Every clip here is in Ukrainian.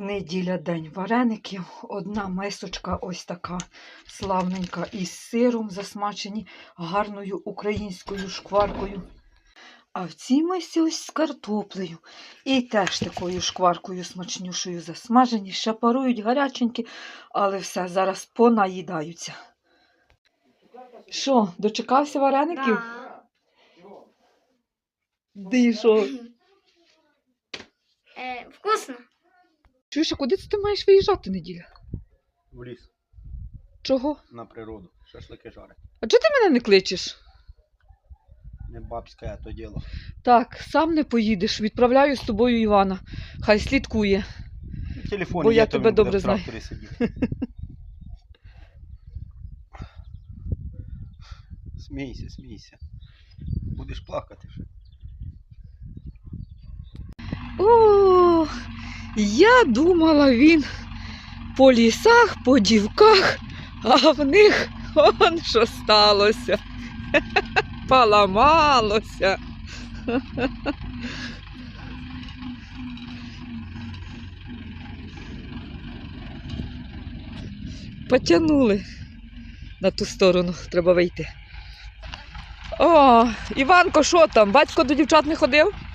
Неділя день вареників. Одна мисочка ось така славненька із сиром засмачені гарною українською шкваркою. А в цій мисі ось з картоплею. І теж такою шкваркою смачнюшою засмажені, ще парують гаряченькі, але все, зараз понаїдаються. Що, дочекався вареників? Ди що? Е, вкусно. Чуєш, а куди це ти маєш виїжджати неділя? В ліс Чого? на природу. Шашлики жарять. А чого ти мене не кличеш? Не бабське то діло. Так, сам не поїдеш. Відправляю з тобою Івана. Хай слідкує. Телефон Бо є, я то тебе він буде добре в знаю. тракторі сидіти. Смійся, смійся. Будеш плакати ще. О, я думала, він по лісах, по дівках, а в них он що сталося. Поламалося. Потягнули на ту сторону, треба вийти. О, Іванко, що там? Батько до дівчат не ходив?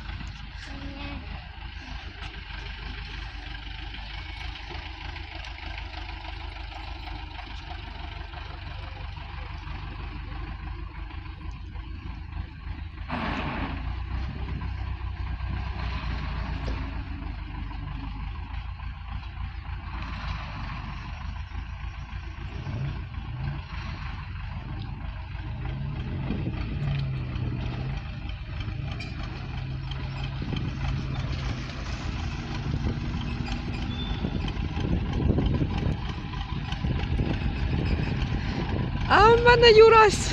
А в мене Юрась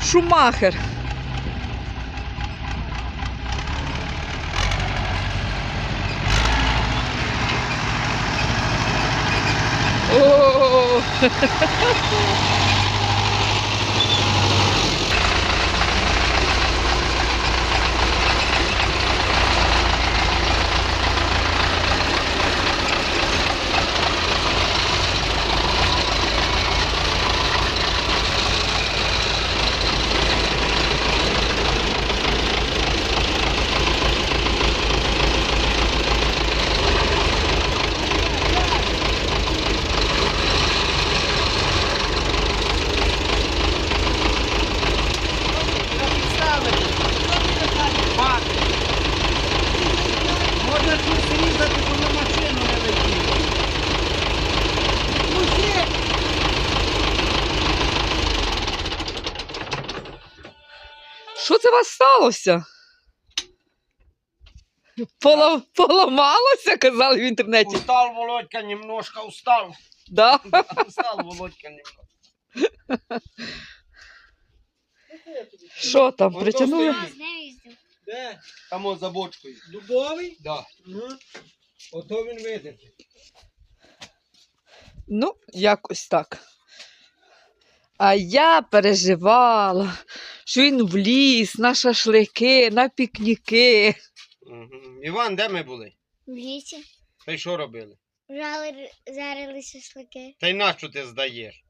Шумахер. О! вас сталося? Полам... Поламалося, казали в інтернеті. Устал Володька немножко, устал. Да? Устал Володька немножко. Що там, Ото притягнули? стоїть. Де? Там за бочкою. Дубовий? Да. Ну, ото він видите. Ну, якось так. А я переживала, що він в ліс, на шашлики, на пікніки. Мгм. Іван, де ми були? В лісі. Та й що робили? Жали, жарили шашлики. Та й нащо ти здаєш?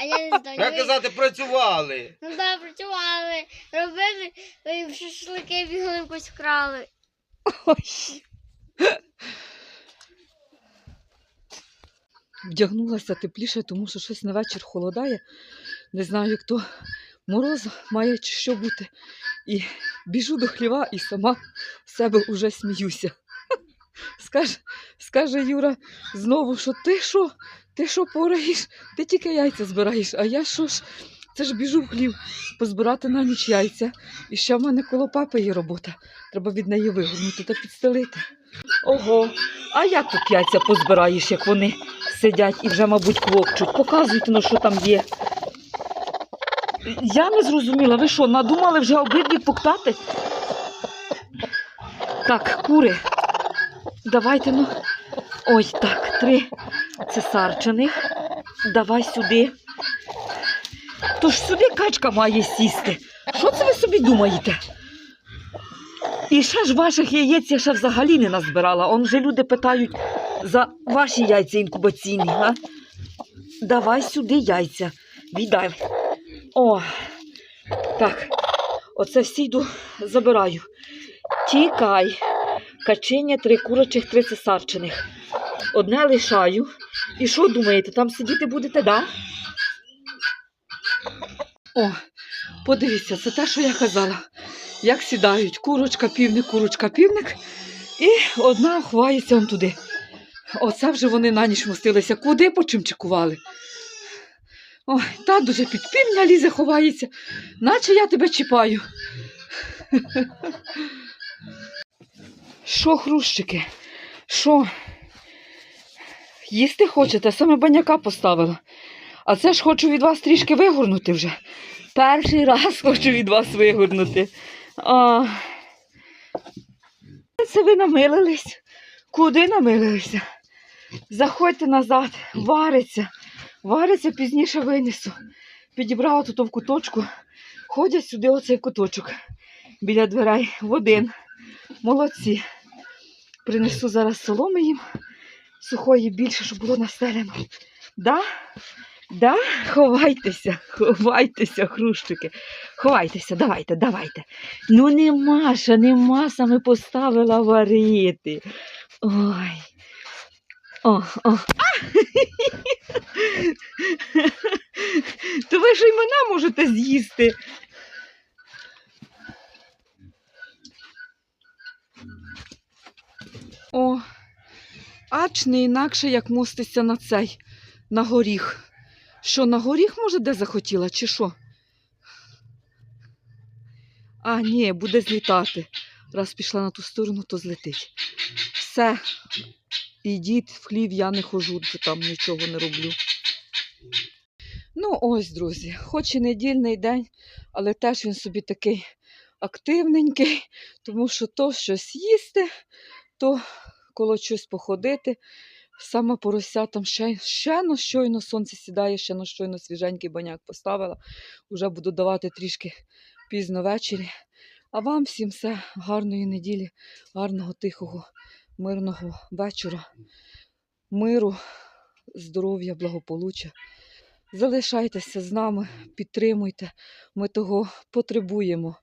А я не знаю. Я казати, працювали. Ну так, працювали, робили, і шашлики бігали, якось вкрали. Ой. Вдягнулася тепліше, тому що щось на вечір холодає. Не знаю, як то мороз має що бути. І біжу до хліва і сама в себе вже сміюся. Скаже, скаже Юра знову, що ти що? Ти що пораєш? Ти тільки яйця збираєш, а я що ж? Це ж біжу в хлів позбирати на ніч яйця. І ще в мене коло папи є робота. Треба від неї вигорнути та підстелити. Ого, а як тут яйця позбираєш, як вони сидять і вже, мабуть, квокчуть? Показуйте, ну, що там є. Я не зрозуміла, ви що, надумали вже обидві поктати? Так, кури. Давайте, ну. Ой, так, три цесарчиних. Давай сюди. Тож сюди качка має сісти. Що це ви собі думаєте? І ще ж ваших яєць я ще взагалі не назбирала. Он вже люди питають, за ваші яйця інкубаційні, га? Давай сюди яйця. Віддай. О, так. Оце всі йду забираю. Тікай. Каченя, три курочих, три цесарчиних. Одне лишаю. І що думаєте, там сидіти будете, да? О, подивіться, це те, що я казала. Як сідають курочка, півник, курочка, півник. І одна ховається он туди. Оце вже вони на ніч мостилися. Куди почимчикували? Ой, та дуже під півня лізе ховається, наче я тебе чіпаю. Що, хрущики? Що? Їсти хочете? Саме баняка поставила. А це ж хочу від вас трішки вигорнути вже. Перший раз хочу від вас вигорнути. А... Це ви намилились? Куди намилилися? Заходьте назад, вариться. Вариться, пізніше винесу. Підібрала тут в куточку. Ходять сюди оцей куточок біля дверей в один. Молодці. Принесу зараз соломи їм. Сухої більше, щоб було настелено. Да? Да? Ховайтеся, ховайтеся, хрущики. Ховайтеся, давайте, давайте. Ну нема ж, нема, саме поставила варити. Ой. О, о. То ви ж і мене можете з'їсти. О, ач не інакше, як моститься на цей, на горіх. Що, на горіх, може, де захотіла, чи що? А, ні, буде злітати. Раз пішла на ту сторону, то злетить. Все. Ідіть в хлів, я не хожу, там нічого не роблю. Ну, ось, друзі, хоч і недільний день, але теж він собі такий активненький, тому що то щось їсти, то коло щось походити. Саме поросятам ще, ще на щойно сонце сідає, ще на щойно свіженький баняк поставила. Уже буду давати трішки пізно ввечері. А вам всім все гарної неділі, гарного, тихого, мирного вечора, миру, здоров'я, благополуччя. Залишайтеся з нами, підтримуйте. Ми того потребуємо.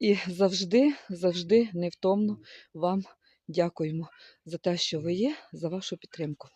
І завжди, завжди невтомно вам дякуємо за те, що ви є, за вашу підтримку.